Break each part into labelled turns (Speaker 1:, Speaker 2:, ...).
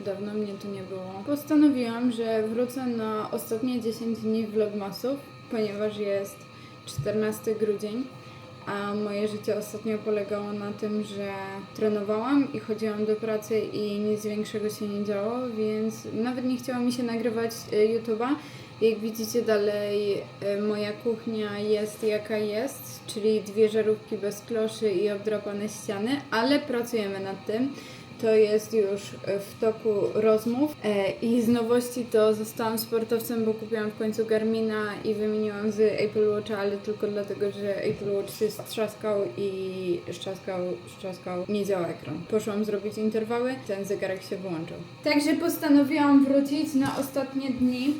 Speaker 1: Dawno mnie tu nie było. Postanowiłam, że wrócę na ostatnie 10 dni vlogmasów, ponieważ jest 14 grudzień, a moje życie ostatnio polegało na tym, że trenowałam i chodziłam do pracy i nic większego się nie działo, więc nawet nie chciało mi się nagrywać e, YouTube'a. Jak widzicie dalej, e, moja kuchnia jest jaka jest, czyli dwie żarówki bez kloszy i obdrapane ściany, ale pracujemy nad tym. To jest już e, w toku rozmów. E, I z nowości to zostałam sportowcem, bo kupiłam w końcu Garmina i wymieniłam z Apple Watcha, ale tylko dlatego, że Apple Watch się strzaskał i strzaskał, strzaskał, nie działa ekran. Poszłam zrobić interwały, ten zegarek się wyłączył. Także postanowiłam wrócić na ostatnie dni.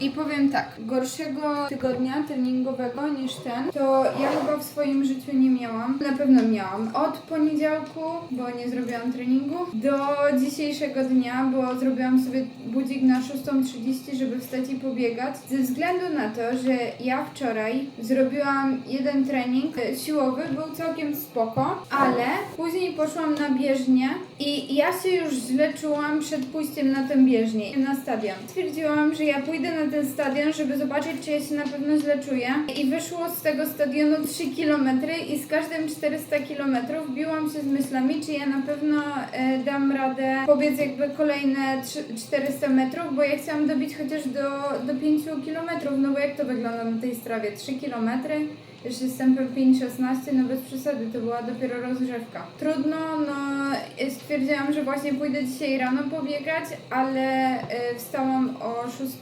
Speaker 1: I powiem tak, gorszego tygodnia treningowego niż ten, to ja chyba w swoim życiu nie miałam. Na pewno miałam od poniedziałku, bo nie zrobiłam treningu, do dzisiejszego dnia, bo zrobiłam sobie budzik na 6.30, żeby wstać i pobiegać. Ze względu na to, że ja wczoraj zrobiłam jeden trening e, siłowy, był całkiem spoko, ale później poszłam na bieżnię i ja się już źle czułam przed pójściem na tę bieżnię, na stadion. Stwierdziłam, że ja pójdę na ten stadion, żeby zobaczyć, czy ja się na pewno źle czuję. I wyszło z tego stadionu 3 km i z każdym 400 km biłam się z myślami, czy ja na pewno e, dam radę pobiec jakby kolejne 3, 400 metrów, bo ja chciałam dobić chociaż do, do 5 km, no bo jak to wygląda na tej strawie? 3 km? Z tempem 5-16, no bez przesady, to była dopiero rozgrzewka. Trudno, no e, stwierdziłam, że właśnie pójdę dzisiaj rano pobiegać, ale e, wstałam o 6,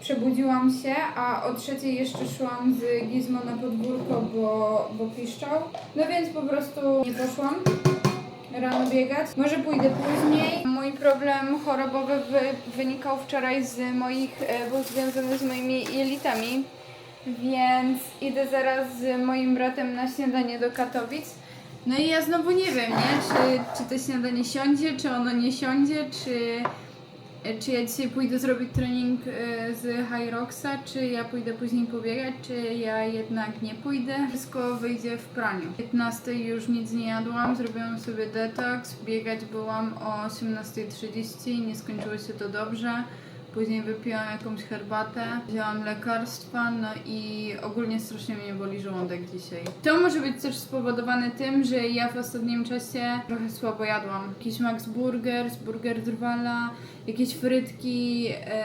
Speaker 1: przebudziłam się, a o 3 jeszcze szłam z Gizmo na podwórko, bo, bo piszczał. No więc po prostu nie poszłam rano biegać. Może pójdę później. Mój problem chorobowy wy, wynikał wczoraj z moich, e, był związany z moimi jelitami, więc idę zaraz z moim bratem na śniadanie do Katowic. No i ja znowu nie wiem, nie? Czy, czy to śniadanie siądzie, czy ono nie siądzie, czy, czy ja dzisiaj pójdę zrobić trening e, z High Rocksa, czy ja pójdę później pobiegać, czy ja jednak nie pójdę. Wszystko wyjdzie w praniu. 15 już nic nie jadłam, zrobiłam sobie detoks, biegać byłam o 18.30, nie skończyło się to dobrze. Później wypiłam jakąś herbatę, wzięłam lekarstwa, no i ogólnie strasznie mnie boli żołądek dzisiaj. To może być też spowodowane tym, że ja w ostatnim czasie trochę słabo jadłam. Jakiś Max Burger, z Burger Drwala, jakieś frytki, e,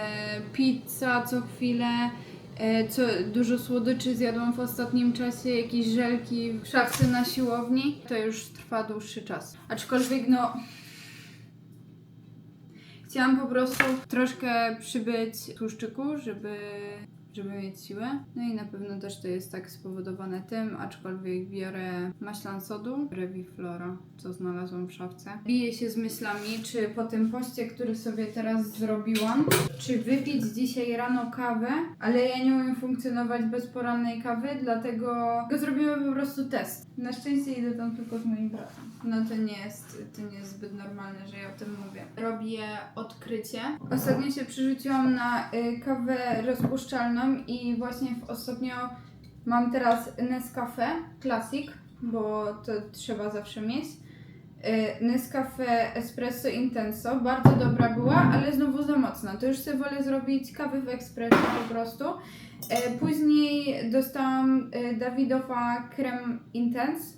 Speaker 1: pizza co chwilę. E, co, dużo słodyczy zjadłam w ostatnim czasie, jakieś żelki szafce na siłowni. To już trwa dłuższy czas. Aczkolwiek no... Chciałam po prostu troszkę przybyć tłuszczyku, żeby, żeby mieć siłę. No i na pewno też to jest tak spowodowane tym, aczkolwiek biorę maślan sodu, Reviflora, co znalazłam w szafce. Biję się z myślami, czy po tym poście, który sobie teraz zrobiłam, czy wypić dzisiaj rano kawę, ale ja nie umiem funkcjonować bez porannej kawy, dlatego zrobimy po prostu test. Na szczęście idę tam tylko z moim bratem. No to nie jest, to nie jest zbyt normalne, że ja o tym mówię. Robię odkrycie. Ostatnio się przerzuciłam na y, kawę rozpuszczalną i właśnie w ostatnio mam teraz Nescafe Classic, bo to trzeba zawsze mieć. Y, Nescafe Espresso Intenso. Bardzo dobra była, ale znowu za mocna. To już sobie wolę zrobić kawę w espresso po prostu. Y, Później dostałam y, Dawidowa Creme Intense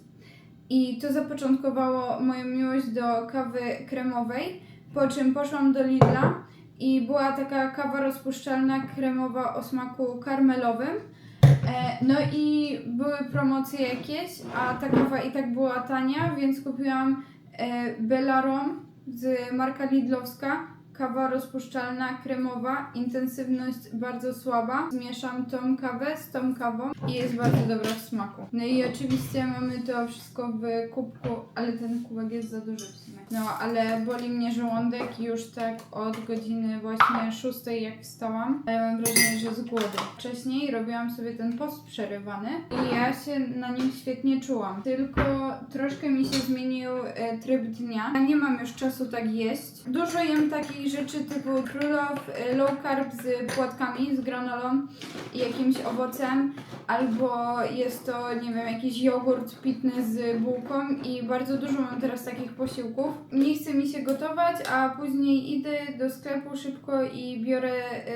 Speaker 1: i to zapoczątkowało moją miłość do kawy kremowej, po czym poszłam do Lidla i była taka kawa rozpuszczalna kremowa o smaku karmelowym. E, No i były promocje jakieś, a ta kawa i tak była tania, więc kupiłam e, Bellarom z marka Lidlowska. Kawa rozpuszczalna, kremowa, intensywność bardzo słaba. Zmieszam tą kawę z tą kawą i jest bardzo dobra w smaku. No i oczywiście mamy to wszystko w kubku, ale ten kubek jest za duży w sumie. No, ale boli mnie żołądek już tak od godziny właśnie 6 jak wstałam. A ja mam wrażenie, że z głodu. Wcześniej robiłam sobie ten post przerywany i ja się na nim świetnie czułam. Tylko troszkę mi się zmienił e, tryb dnia. Ja nie mam już czasu tak jeść. Dużo jem rzeczy typu królow, e, low carb z płatkami, z granolą i jakimś owocem. Albo jest to, nie wiem, jakiś jogurt pitny z bułką i bardzo dużo mam teraz takich posiłków. nie chce mi się gotować, a później idę do sklepu szybko i biorę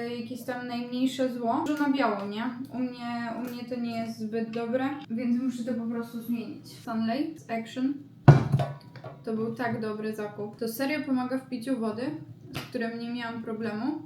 Speaker 1: y, jakieś tam najmniejsze zło. Dużo na biało, nie? U mnie, u mnie to nie jest zbyt dobre, więc muszę to po prostu zmienić. Sunlight Action. To był tak dobry zakup. To serio pomaga w piciu wody, z którym nie miałam problemu.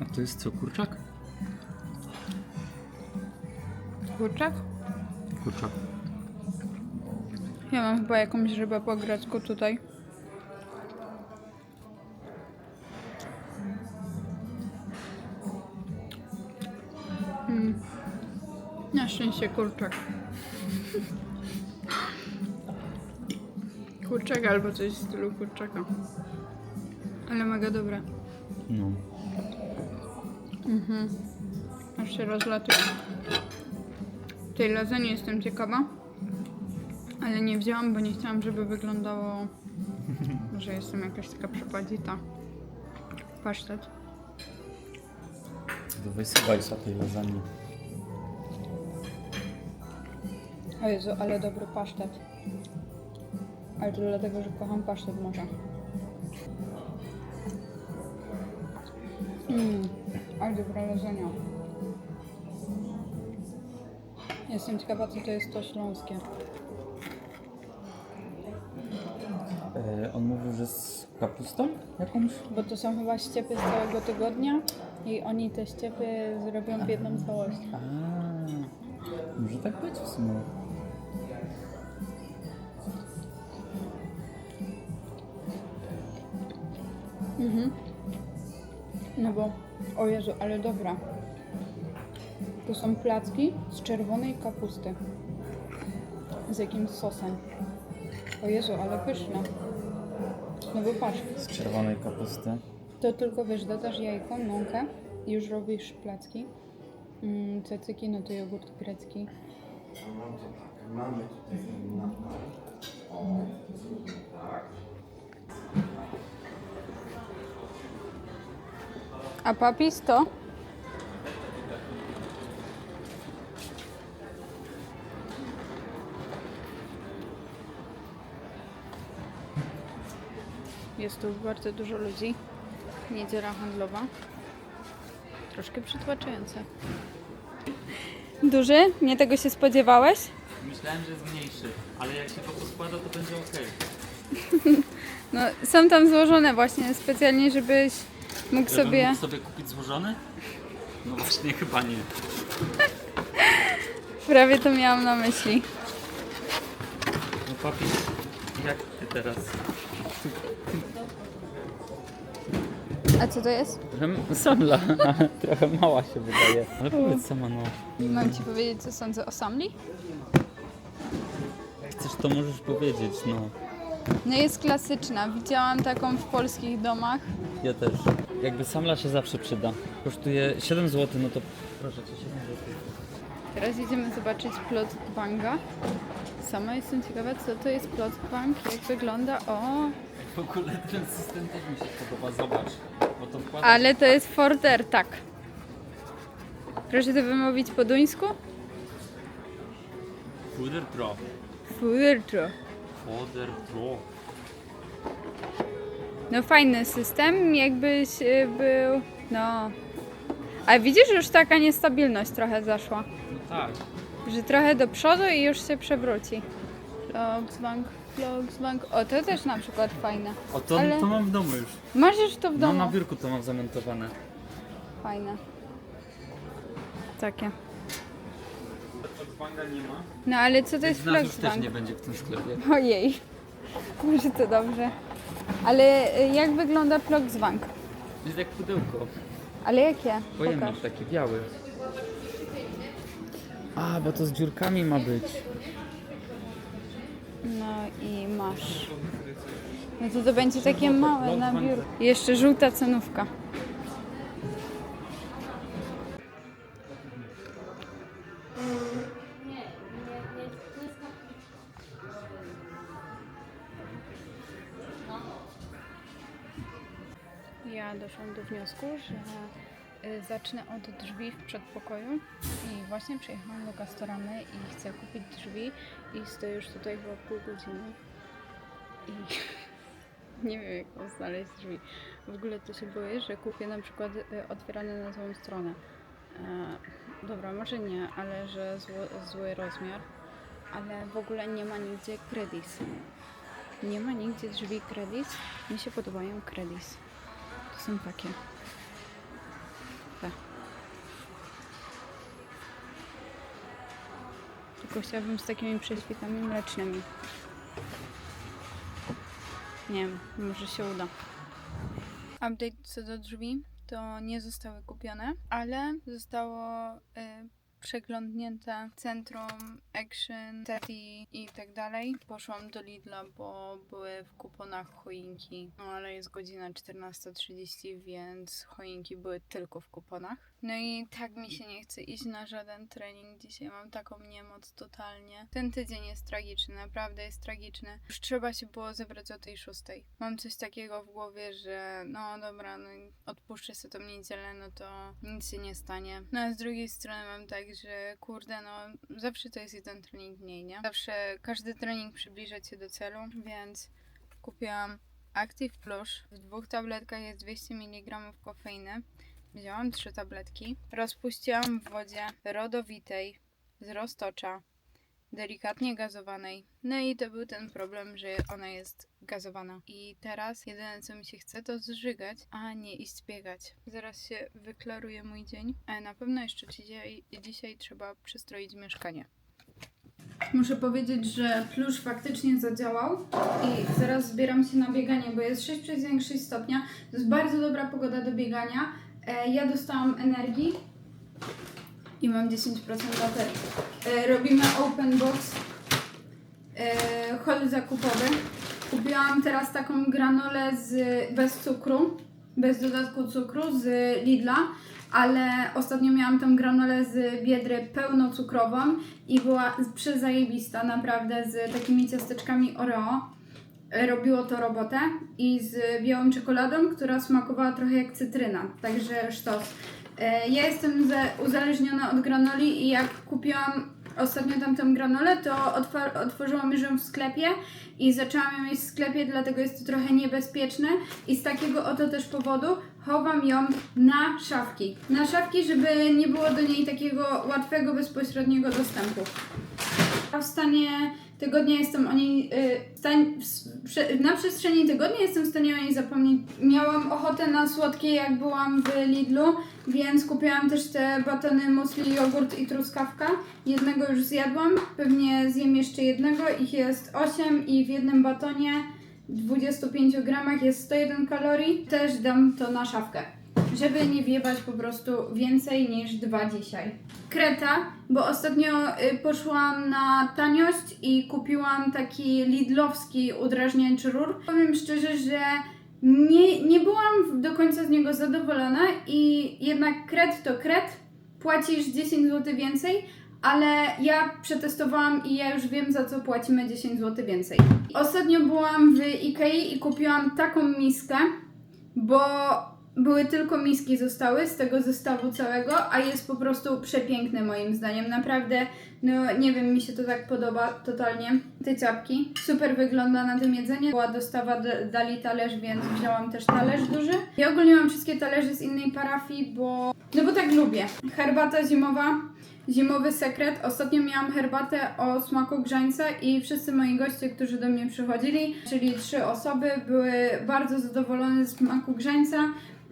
Speaker 2: A to jest co, kurczak?
Speaker 1: Kurczak?
Speaker 2: Kurczak.
Speaker 1: Ja mam chyba jakąś rybę po grecku tutaj. Mm. Na szczęście kurczak. Kurczak albo coś w stylu kurczaka. Ale mega dobre.
Speaker 2: No.
Speaker 1: Mhm. Aż się rozlatuje. Tej lasagne jestem ciekawa. Ale nie wzięłam, bo nie chciałam, żeby wyglądało, że jestem jakaś taka przepadzita. Pasztet.
Speaker 2: To wysyłaj sobie tej lasagne.
Speaker 1: O Jezu, ale dobry pasztet. Ale to dlatego, że kocham pasztet może. Mmm, ale dobra lasagna. Jestem ciekawa, co to jest to śląskie.
Speaker 2: E, on mówił, że z kapustą jakąś?
Speaker 1: Bo to są chyba ściepy z całego tygodnia i oni te ściepy zrobią w jedną całość.
Speaker 2: A, może tak być w sumie.
Speaker 1: Mhm. No bo, o Jezu, ale dobra. To są placki z czerwonej kapusty. Z jakimś sosem. O Jezu, ale pyszne. No
Speaker 2: Z czerwonej kapusty.
Speaker 1: to tylko wiesz, dodasz jajko, mąkę i już robisz placki. Mm, cacyki, no to jogurt grecki.
Speaker 3: Mamy tutaj na
Speaker 1: A papis to? Jest tu bardzo dużo ludzi. Niedziela handlowa. Troszkę przytłaczające. Duży? Nie tego się spodziewałeś?
Speaker 4: Myślałem, że jest mniejszy, ale jak się to poskłada, to będzie ok.
Speaker 1: No, są tam złożone właśnie specjalnie, żebyś mógł
Speaker 4: Żebym
Speaker 1: sobie...
Speaker 4: mógł sobie kupić złożony? No właśnie, chyba nie.
Speaker 1: Prawie to miałam na myśli.
Speaker 4: No papi, jak ty teraz?
Speaker 1: A co to jest?
Speaker 2: Samla. Trochę mała się wydaje. Ale powiedz sama, no.
Speaker 1: Mam ci powiedzieć, co sądzę o Samli?
Speaker 2: Chcesz, to możesz powiedzieć, no.
Speaker 1: No jest klasyczna. Widziałam taką w polskich domach.
Speaker 2: Ja też. Jakby samla się zawsze przyda. Kosztuje 7 zł, no to proszę cię 7 zł.
Speaker 1: Teraz idziemy zobaczyć plot Banga. Sama jestem ciekawa, co to jest plot Bang, jak wygląda. O,
Speaker 4: W ogóle ten system też mi się podoba, zobacz.
Speaker 1: Ale to jest Forder, tak. Proszę to wymówić po duńsku? Forder.
Speaker 4: Fooder Pro.
Speaker 1: No fajny system, jakbyś y, był, no... A widzisz, już taka niestabilność trochę zaszła.
Speaker 4: No tak.
Speaker 1: Że trochę do przodu i już się przewróci. Volkswagen. O, to też na przykład fajne.
Speaker 2: O, to,
Speaker 1: Ale-
Speaker 2: to mam w domu już.
Speaker 1: Masz już to w
Speaker 2: No
Speaker 1: domu?
Speaker 2: na biurku to mam zamontowane.
Speaker 1: Fajne. Takie.
Speaker 4: Nie ma.
Speaker 1: No ale co to jest
Speaker 2: nas już też nie będzie w tym sklepie.
Speaker 1: Ojej. Może to dobrze. Ale y, jak wygląda Volkswagen?
Speaker 2: Jest jak pudełko.
Speaker 1: Ale jakie?
Speaker 2: Pojemnik
Speaker 1: Pokaż.
Speaker 2: taki biały. A, bo to z dziurkami ma być.
Speaker 1: No i masz. No to to będzie takie małe na biurku. Jeszcze żółta cenówka. Ja doszłam do wniosku, że zacznę od drzwi w przedpokoju i właśnie przyjechałam do Castoramy i chcę kupić drzwi i stoję już tutaj chyba pół godziny i nie wiem jak mam znaleźć drzwi. W ogóle to się boję, że kupię na przykład y, otwierane na złą stronę. E, dobra, może nie, ale że zło, zły rozmiar. Ale w ogóle nie ma nigdzie Credis. Nie ma nigdzie drzwi Credis. Mi się podobają Credis. To są takie. Tylko chciałabym z takimi prześwitami mlecznymi. Nie wiem, może się uda. Update co do drzwi to nie zostały kupione, ale zostało y, przeglądnięte centrum, action, teti i tak dalej. Poszłam do Lidla, bo były w kuponach choinki, no ale jest godzina 14.30, więc choinki były tylko w kuponach. No i tak mi się nie chce iść na żaden trening. Dzisiaj mam taką niemoc totalnie. Ten tydzień jest tragiczny, naprawdę jest tragiczny. Już trzeba się było zebrać o tej szóstej. Mam coś takiego w głowie, że no dobra, no odpuszczę sobie tą niedzielę, no to nic się nie stanie. No a z drugiej strony mam tak, że kurde, no zawsze to jest jeden trening mniej, nie? Zawsze każdy trening przybliża cię do celu, więc kupiłam Active Plus. W dwóch tabletkach jest 200 mg kofeiny. Wzięłam trzy tabletki. Rozpuściłam w wodzie rodowitej z roztocza, delikatnie gazowanej. No i to był ten problem, że ona jest gazowana. I teraz jedyne co mi się chce to zżygać, a nie iść biegać. Zaraz się wyklaruje mój dzień, ale na pewno jeszcze dzisiaj, dzisiaj trzeba przystroić mieszkanie. Muszę powiedzieć, że plusz faktycznie zadziałał i zaraz zbieram się na bieganie, bo jest 6,6 stopnia. To jest bardzo dobra pogoda do biegania. E, ja dostałam energii i mam 10% baterii. E, robimy open box e, zakupowy. Kupiłam teraz taką granolę z, bez cukru, bez dodatku cukru z Lidla, ale ostatnio miałam tą granolę z Biedry pełnocukrową i była przezajebista naprawdę z takimi ciasteczkami Oreo. Robiło to robotę i z białą czekoladą, która smakowała trochę jak cytryna, także sztos. E, Ja jestem za- uzależniona od granoli i jak kupiłam ostatnio tamtą granolę, to otworzyłam ją w sklepie i zaczęłam ją jeść w sklepie, dlatego jest to trochę niebezpieczne i z takiego oto też powodu chowam ją na szafki. Na szafki, żeby nie było do niej takiego łatwego, bezpośredniego dostępu. A w stanie tygodnia jestem o niej. Y, stań, na przestrzeni tygodnia jestem w stanie o niej zapomnieć. Miałam ochotę na słodkie, jak byłam w Lidlu, więc kupiłam też te batony musli, jogurt i truskawka. Jednego już zjadłam, pewnie zjem jeszcze jednego. Ich jest 8 i w jednym batonie 25 gramach jest 101 kalorii. Też dam to na szafkę żeby nie wjebać po prostu więcej niż dwa dzisiaj. Kreta, bo ostatnio y, poszłam na taniość i kupiłam taki lidlowski udrażniaczy rur. Powiem szczerze, że nie, nie byłam do końca z niego zadowolona i jednak kret to kret, płacisz 10 zł więcej, ale ja przetestowałam i ja już wiem za co płacimy 10 zł więcej. Ostatnio byłam w Ikei i kupiłam taką miskę, bo były tylko miski zostały z tego zestawu całego, a jest po prostu przepiękny moim zdaniem. Naprawdę, no nie wiem, mi się to tak podoba totalnie. Te ciapki. Super wygląda na tym jedzenie. Była dostawa, dali talerz, więc wzięłam też talerz duży. Ja ogólnie mam wszystkie talerze z innej parafii, bo... No bo tak lubię. Herbata zimowa. Zimowy sekret. Ostatnio miałam herbatę o smaku grzańca i wszyscy moi goście, którzy do mnie przychodzili, czyli trzy osoby, były bardzo zadowolone z smaku grzańca.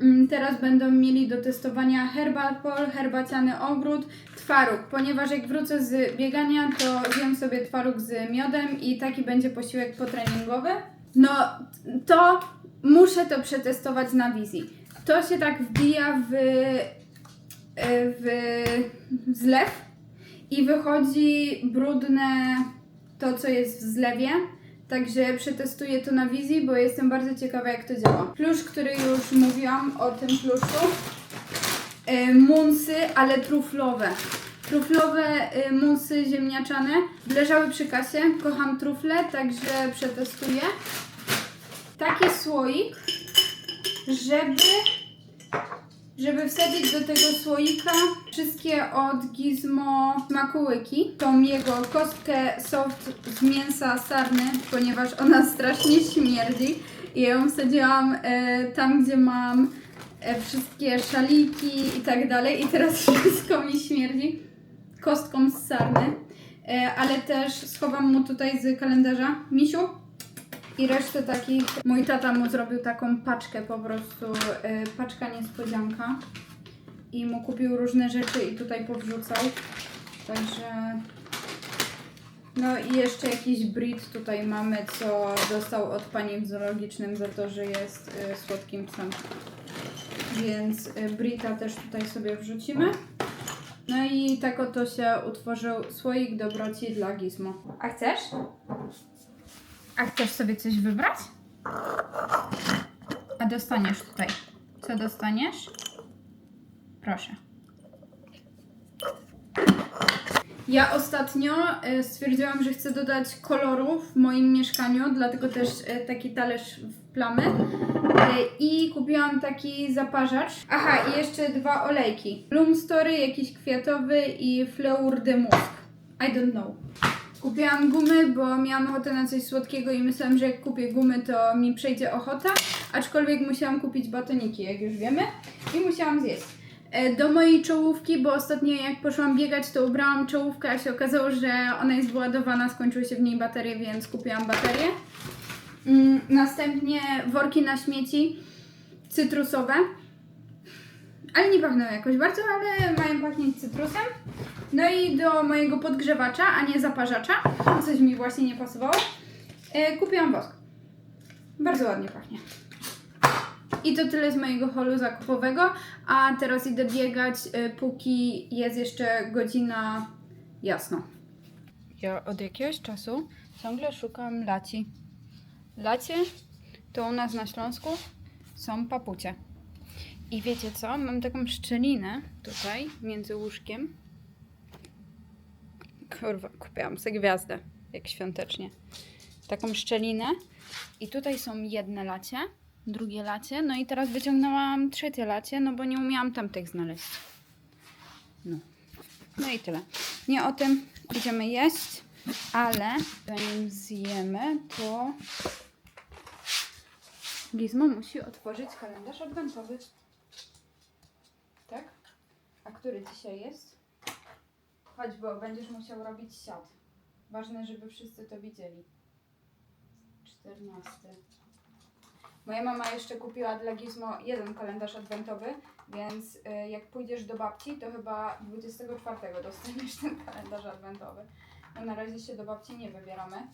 Speaker 1: Mm, Teraz będą mieli do testowania Herbalpol, herbaciany ogród, twaróg, ponieważ jak wrócę z biegania, to zjem sobie twaróg z miodem i taki będzie posiłek potreningowy. No, to muszę to przetestować na wizji. To się tak wbija w, w zlew i wychodzi brudne to, co jest w zlewie. Także przetestuję to na wizji, bo jestem bardzo ciekawa, jak to działa. Plusz, który już mówiłam o tym pluszu. E, munsy, ale truflowe. Truflowe e, munsy ziemniaczane. Leżały przy kasie. Kocham trufle, także przetestuję. Taki słoik żeby żeby wsadzić do tego słoika wszystkie od Gizmo smakołyki, tą jego kostkę soft z mięsa sarny, ponieważ ona strasznie śmierdzi. I ją wsadziłam e, tam, gdzie mam e, wszystkie szaliki i tak dalej. I teraz wszystko mi śmierdzi kostką z sarny, e, ale też schowam mu tutaj z kalendarza. Misiu i resztę takich. Mój tata mu zrobił taką paczkę po prostu, y, paczka niespodzianka. I mu kupił różne rzeczy i tutaj powrzucał. Także. No i jeszcze jakiś breed tutaj mamy, co dostał od pani w zoologicznym za to, że jest y, słodkim psem. Więc y, Brita też tutaj sobie wrzucimy. No i tak oto się utworzył słoik dobroci dla Gizmo. A chcesz? A chcesz sobie coś wybrać? A dostaniesz tutaj. Co dostaniesz? Proszę. Ja ostatnio e, stwierdziłam, że chcę dodać koloru w moim mieszkaniu, dlatego też e, taki talerz w plamy. E, I kupiłam taki zaparzacz. Aha, i jeszcze dwa olejki. Bloom Story, jakiś kwiatowy i Fleur de Musc. I don't know. Kupiłam gumy, bo miałam ochotę na coś słodkiego i myślałam, że jak kupię gumy, to mi przejdzie ochota. Aczkolwiek musiałam kupić batoniki, jak już wiemy, i musiałam zjeść. E, Do mojej czołówki, bo ostatnio jak poszłam biegać, to ubrałam czołówkę, a się okazało, że ona jest wyładowana, skończyły się w niej baterie, więc kupiłam baterię. Mm, Następnie worki na śmieci cytrusowe. Ale nie pachną jakoś bardzo, ale mają pachnieć cytrusem. No i do mojego podgrzewacza, a nie zaparzacza, coś mi właśnie nie pasowało, e, kupiłam wosk. Bardzo ładnie pachnie. I to tyle z mojego holu zakupowego, a teraz idę biegać, e, póki jest jeszcze godzina jasno. Ja od jakiegoś czasu ciągle szukam laci. Lacie to u nas na Śląsku są papucie. I wiecie co? Mam taką szczelinę tutaj między łóżkiem Kurwa, kupiłam sobie gwiazdę, jak świątecznie. Taką szczelinę. I tutaj są jedne lacie, drugie lacie. No i teraz wyciągnęłam trzecie lacie, no bo nie umiałam tamtych znaleźć. No. No i tyle. Nie o tym idziemy jeść, ale zanim zjemy, to Gizmo musi otworzyć kalendarz adwentowy. A który dzisiaj jest? Chodź, bo będziesz musiał robić siat. Ważne, żeby wszyscy to widzieli. 14. Moja mama jeszcze kupiła dla Gizmo jeden kalendarz adwentowy, więc y, jak pójdziesz do babci, to chyba 24 dostaniesz ten kalendarz adwentowy. No na razie się do babci nie wybieramy.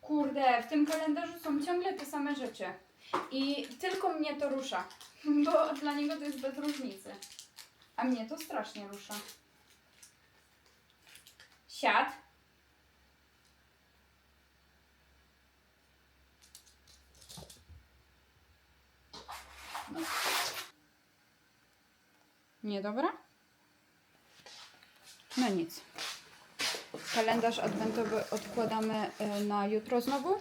Speaker 1: Kurde, w tym kalendarzu są ciągle te same rzeczy. I tylko mnie to rusza, bo dla niego to jest bez różnicy. A mnie to strasznie rusza. Siad. No. Niedobra? No nic. Kalendarz adwentowy odkładamy e, na jutro znowu.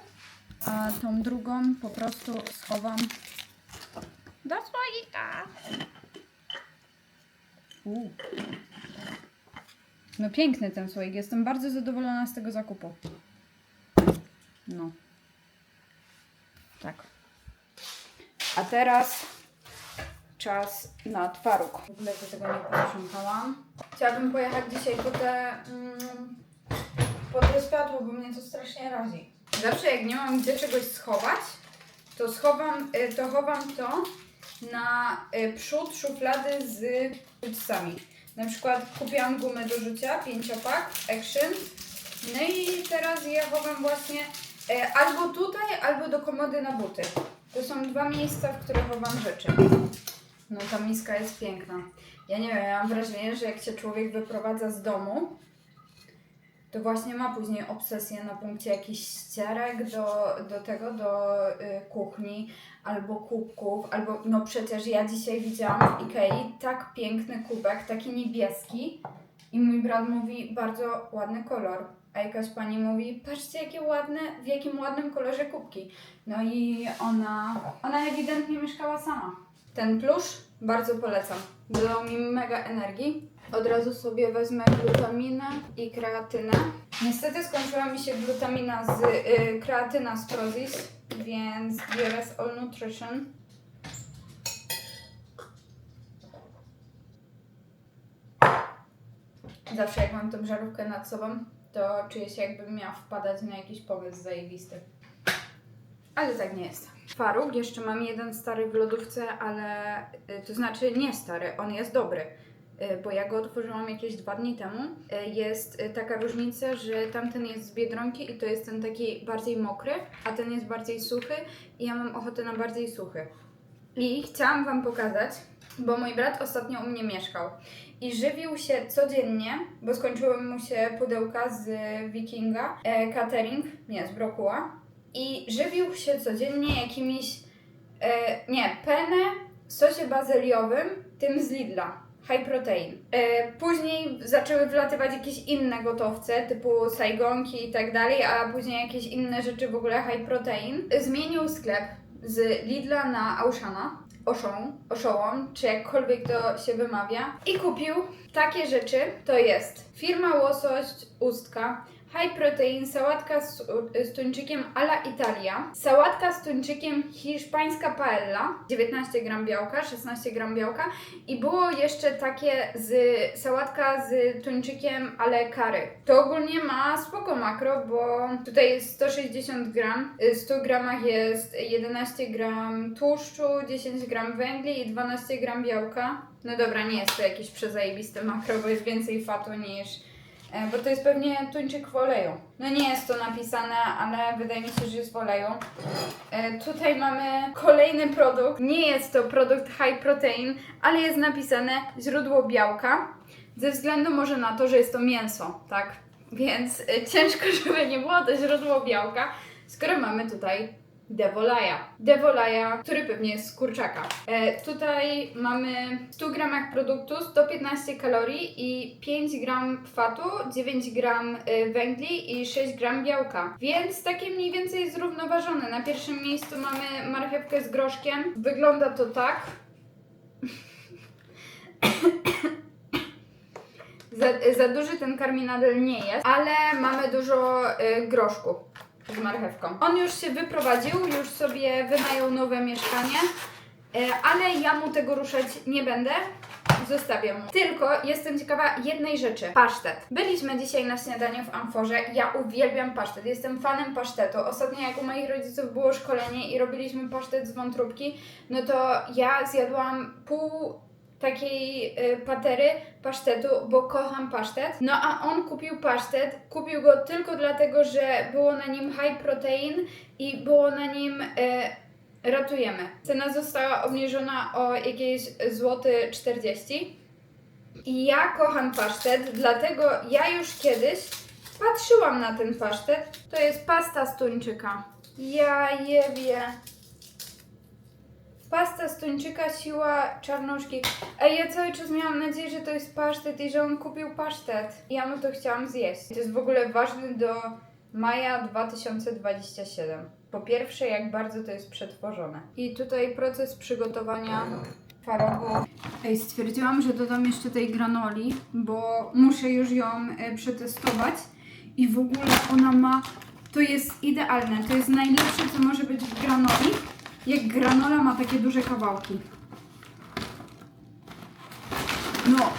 Speaker 1: A tą drugą po prostu schowam do słoika. U. No piękny ten słoik. Jestem bardzo zadowolona z tego zakupu. No. Tak. A teraz czas na twaróg. W ogóle tego nie posprzątałam. Chciałabym pojechać dzisiaj po te, mm, po te światło, bo mnie to strasznie razi. Zawsze jak nie mam gdzie czegoś schować, to schowam, y, to chowam to na y, przód szuflady z bodźcami. Na przykład kupiłam gumę do rzucia, pięciopak, Action. No i teraz je chowam właśnie y, albo tutaj, albo do komody na buty. To są dwa miejsca, w których chowam rzeczy. No ta miska jest piękna. Ja nie wiem, ja mam wrażenie, że jak się człowiek wyprowadza z domu, to właśnie ma później obsesję na punkcie jakichś ścierek do, do tego, do y, kuchni, albo kubków, albo no przecież ja dzisiaj widziałam w Ikei tak piękny kubek, taki niebieski i mój brat mówi bardzo ładny kolor. A jakaś pani mówi, patrzcie jakie ładne, w jakim ładnym kolorze kubki. No i ona, ona ewidentnie mieszkała sama. Ten plusz bardzo polecam. Dodał mi mega energii. Od razu sobie wezmę glutaminę i kreatynę. Niestety skończyła mi się glutamina z y, kreatyna z Prozis, więc biorę z All Nutrition. Zawsze jak mam tą żarówkę nad sobą, to czuję się jakbym miała wpadać na jakiś pomysł zajebisty. Ale tak nie jest. Faruk, jeszcze mam jeden stary w lodówce, ale y, to znaczy nie stary, on jest dobry. Y, Bo ja go otworzyłam jakieś dwa dni temu. Y, Jest taka różnica, że tamten jest z biedronki i to jest ten taki bardziej mokry, a ten jest bardziej suchy i ja mam ochotę na bardziej suchy. I chciałam Wam pokazać, bo mój brat ostatnio u mnie mieszkał i żywił się codziennie, bo skończyły mu się pudełka z Wikinga, e, catering, nie, z Brokuła i żywił się codziennie jakimiś, e, nie, penne w sosie bazyliowym, tym z Lidla. High protein. E, później zaczęły wlatywać jakieś inne gotowce, typu sajgonki i tak dalej, a później jakieś inne rzeczy w ogóle high protein. Zmienił sklep z Lidla na Auszana. Oszą, oszołom, czy jakkolwiek to się wymawia. I kupił takie rzeczy. To jest firma Łosoś Ustka, high protein, sałatka z, z tuńczykiem alla Italia, sałatka z tuńczykiem hiszpańska paella, 19 gram białka, 16 gram białka i było jeszcze takie z sałatka z tuńczykiem ale curry. To ogólnie ma spoko makro, bo tutaj jest 160 gram, y, w 100 gramach jest 11 gram tłuszczu, 10 gram węgli i 12 gram białka. No dobra, nie jest to jakieś przezajebiste makro, bo jest więcej fatu niż E, Bo to jest pewnie tuńczyk w oleju. No nie jest to napisane, ale wydaje mi się, że jest w oleju. E, Tutaj mamy kolejny produkt. Nie jest to produkt high protein, ale jest napisane źródło białka. Ze względu może na to, że jest to mięso, tak? Więc e, ciężko, żeby nie było to źródło białka, skoro mamy tutaj Devolaja. Devolaja, który pewnie jest z kurczaka. E, tutaj mamy w 100 gramach produktu 115 kalorii i 5 gram kwatu, 9 gram e, węgli i 6 gram białka. Więc takie mniej więcej zrównoważone. Na pierwszym miejscu mamy marchewkę z groszkiem. Wygląda to tak. Za, za duży ten karminadel nie jest, ale mamy dużo y, groszku z marchewką. On już się wyprowadził, już sobie wynajął nowe mieszkanie, y, ale ja mu tego ruszać nie będę. Zostawię mu. Tylko jestem ciekawa jednej rzeczy. Pasztet. Byliśmy dzisiaj na śniadaniu w Amforze. Ja uwielbiam pasztet. Jestem fanem pasztetu. Ostatnio jak u moich rodziców było szkolenie i robiliśmy pasztet z wątróbki, no to ja zjadłam pół takiej y, patery pasztetu, bo kocham pasztet. No a on kupił pasztet, kupił go tylko dlatego, że było na nim high protein i było na nim y, ratujemy. Cena została obniżona o jakieś złoty 40. I ja kocham pasztet, dlatego ja już kiedyś patrzyłam na ten pasztet. To jest pasta z tuńczyka. Ja jebie. Pasta z tuńczyka, siła czarnuszki. Ej, ja cały czas miałam nadzieję, że to jest pasztet i że on kupił pasztet. Ja mu to chciałam zjeść. To jest w ogóle ważne do maja 2027. Po pierwsze, jak bardzo to jest przetworzone. I tutaj proces przygotowania farogu. Ej, stwierdziłam, że dodam jeszcze tej granoli, bo muszę już ją e, przetestować. I w ogóle ona ma... To jest idealne. To jest najlepsze, co może być w granoli. Jak granola ma takie duże kawałki. No.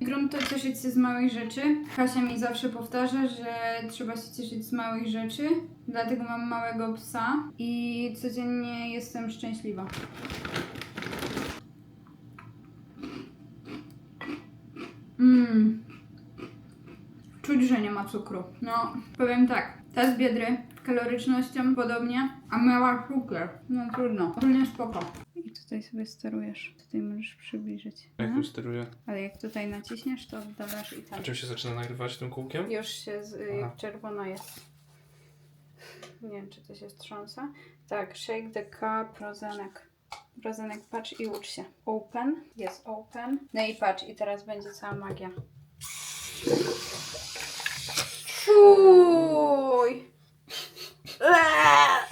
Speaker 1: Grunt to cieszyć się z małych rzeczy. Kasia mi zawsze powtarza, że trzeba się cieszyć z małych rzeczy. Dlatego mam małego psa i codziennie jestem szczęśliwa. Mmm. Czuć, że nie ma cukru. No, powiem tak. Ta z biedry kalorycznością podobnie, a miała cukier. No trudno. Ogólnie spoko. I tutaj sobie sterujesz. Tutaj możesz przybliżyć.
Speaker 5: Jak
Speaker 1: Mhm.
Speaker 5: już steruję?
Speaker 1: Ale jak tutaj naciśniesz, to oddalasz i
Speaker 5: A
Speaker 1: tam.
Speaker 5: czym się zaczyna nagrywać tym kółkiem?
Speaker 1: Już się z,
Speaker 5: Aha.
Speaker 1: jak czerwona jest. Nie wiem, czy to się wstrząsa. Tak, shake the cup, rozenek. Rozenek, patrz i ucz się. Open, jest open. No i patrz, i teraz będzie cała magia. Fuj! Eee!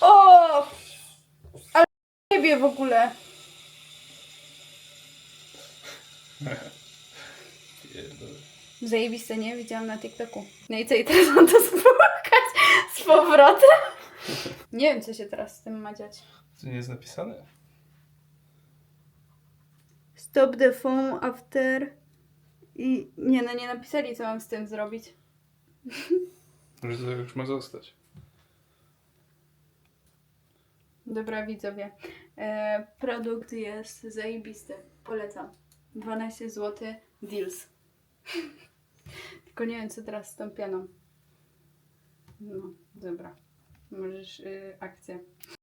Speaker 1: O! Ale ciebie w ogóle. Zajebiste, nie? Widziałam na TikToku. No i co, i teraz mam to spłukać z powrotem? Nie wiem, co się teraz z tym ma dziać.
Speaker 5: To nie jest napisane?
Speaker 1: Stop the foam after... I nie, no nie napisali, co mam z tym zrobić.
Speaker 5: Może to już ma zostać.
Speaker 1: Dobra, widzowie. E, produkt jest zajebisty. Polecam. 12 zł. Deals. Tylko nie wiem, co teraz z tą pianą. No, dobra. Możesz y, akcję.